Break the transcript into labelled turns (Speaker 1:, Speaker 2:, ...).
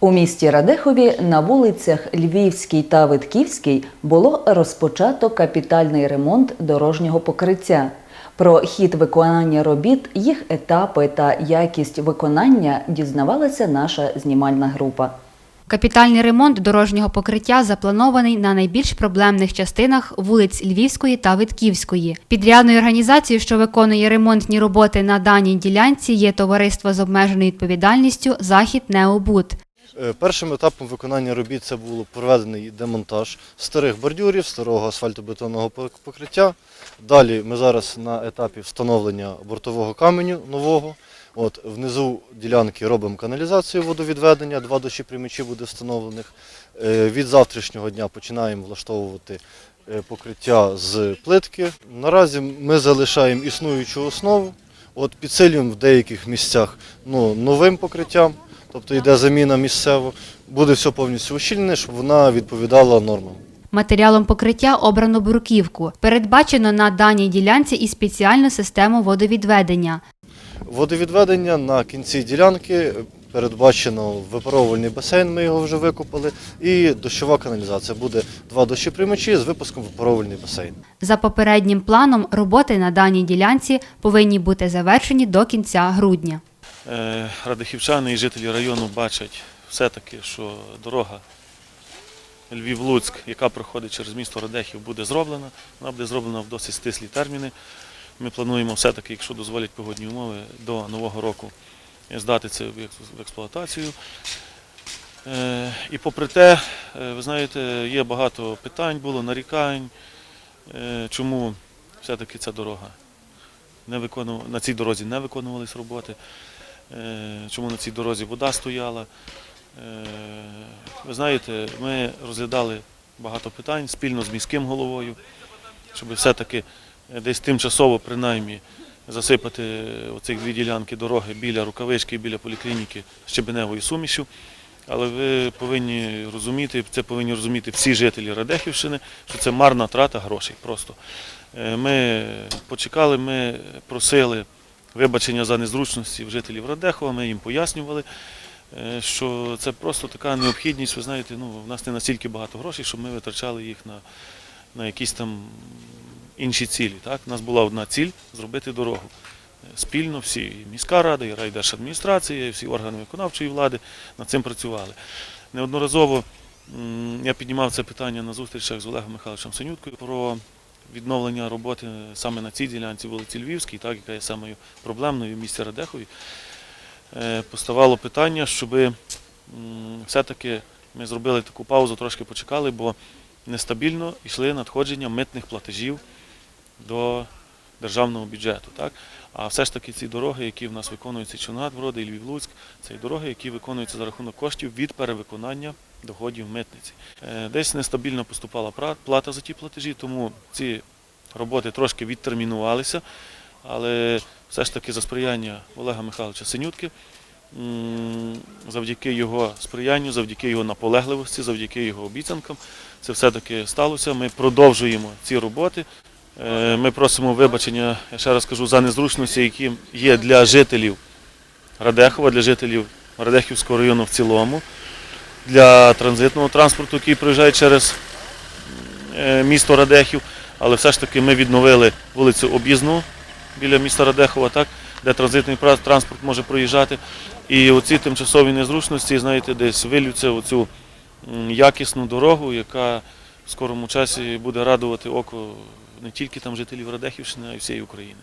Speaker 1: У місті Радехові на вулицях Львівській та Витківській було розпочато капітальний ремонт дорожнього покриття. Про хід виконання робіт, їх етапи та якість виконання дізнавалася наша знімальна група.
Speaker 2: Капітальний ремонт дорожнього покриття запланований на найбільш проблемних частинах вулиць Львівської та Витківської. Підрядною організацією, що виконує ремонтні роботи на даній ділянці, є товариство з обмеженою відповідальністю Захід Необуд.
Speaker 3: Е, Першим етапом виконання робіт це було проведений демонтаж старих бордюрів, старого асфальтобетонного покриття. Далі ми зараз на етапі встановлення бортового каменю нового. От внизу ділянки робимо каналізацію водовідведення, два дощіприймачі буде встановлених. Е, Від завтрашнього дня починаємо влаштовувати е, покриття з плитки. Наразі ми залишаємо існуючу основу. От підсилюємо в деяких місцях ну, новим покриттям, тобто йде заміна місцево. Буде все повністю ущільнене, щоб вона відповідала нормам.
Speaker 2: Матеріалом покриття обрано бруківку. Передбачено на даній ділянці і спеціальну систему водовідведення.
Speaker 3: Водовідведення на кінці ділянки передбачено випаровувальний басейн, ми його вже викопали, і дощова каналізація. Буде два дощоприймачі з випуском випаровувальний басейн.
Speaker 2: За попереднім планом, роботи на даній ділянці повинні бути завершені до кінця грудня.
Speaker 4: Е, Радихівчани і жителі району бачать все-таки, що дорога Львів-Луцьк, яка проходить через місто Радехів, буде зроблена. Вона буде зроблена в досить стислі терміни. Ми плануємо все-таки, якщо дозволять погодні умови, до Нового року здати це в експлуатацію. Е, І попри те, е, ви знаєте, є багато питань, було нарікань, чому все-таки ця дорога не виконувала, на цій дорозі не виконувались роботи. Е, чому на цій дорозі вода стояла. Е, Ви знаєте, ми розглядали багато питань спільно з міським головою, щоб все-таки е, десь тимчасово принаймні засипати оцих дві ділянки дороги біля рукавички, біля поліклініки щебеневою сумішю. Але ви повинні розуміти, це повинні розуміти всі жителі Радехівщини, що це марна трата грошей просто. Ми почекали, ми просили вибачення за незручності в жителів Радехова, ми їм пояснювали, е, що це просто така необхідність, ви знаєте, ну, в нас не настільки багато грошей, щоб ми витрачали їх на, на якісь там інші цілі. Так? У нас була одна ціль зробити дорогу. Е, Спільно всі, і міська рада, і райдержадміністрація, і всі органи виконавчої влади над цим працювали. Неодноразово я піднімав це питання на зустрічах з Олегом Михайловичем Синюткою про відновлення роботи саме на цій ділянці вулиці Львівській, так, яка є самою проблемною в місті Радехові. Е, Поставало питання, щоб все-таки ми зробили таку паузу, трошки почекали, бо нестабільно йшли надходження митних платежів до державного бюджету. Так? А все ж таки ці дороги, які в нас виконуються Чонат, і Львів-Луцьк, це дороги, які виконуються за рахунок коштів від перевиконання доходів митниці. Е, Десь нестабільно поступала плата за ті платежі, тому ці роботи трошки відтермінувалися, але все ж таки за сприяння Олега Михайловича Синютки, завдяки його сприянню, завдяки його наполегливості, завдяки його обіцянкам, це все-таки сталося. Ми продовжуємо ці роботи. Е, Ми просимо вибачення, я ще раз кажу, за незручності, які є для жителів Радехова, для жителів Радехівського району в цілому, для транзитного транспорту, який проїжджає через е, місто Радехів. Але все ж таки ми відновили вулицю Об'їзну біля міста Радехова, так, де транзитний транспорт може проїжджати. І оці тимчасові незручності, знаєте, десь вилються цю якісну дорогу, яка в скорому часі буде радувати око не тільки там жителів Радехівщини, а й всієї України.